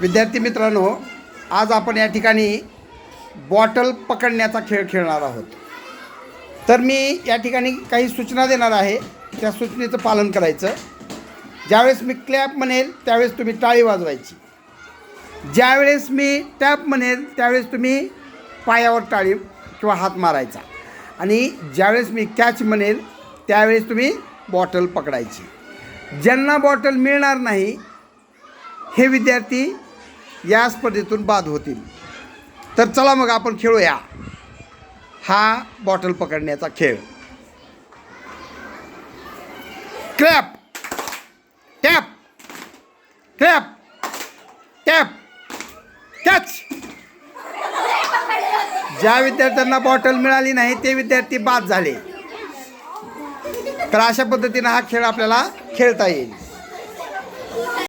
विद्यार्थी मित्रांनो आज आपण या ठिकाणी बॉटल पकडण्याचा खेळ खेळणार आहोत. तर मी या ठिकाणी काही सूचना देणार आहे त्या सूचनेचं पालन करायचं. ज्यावेळेस मी क्लॅप म्हणेल त्यावेळेस तुम्ही टाळी वाजवायची. ज्यावेळेस मी टॅप म्हणेल त्यावेळेस तुम्ही पायावर टाळी किंवा हात मारायचा. आणि ज्यावेळेस मी कॅच म्हणेल त्यावेळेस तुम्ही बॉटल पकडायची. ज्यांना बॉटल मिळणार नाही हे विद्यार्थी या स्पर्धेतून बाद होतील. तर चला मग आपण खेळूया. हा बॉटल पकडण्याचा खेळ. Clap tap clap tap catch ज्या विद्यार्थ्यांना बॉटल मिळाली नाही ते विद्यार्थी बाद झाले. तर अशा पद्धतीनं हा खेळ आपल्याला खेळता येईल.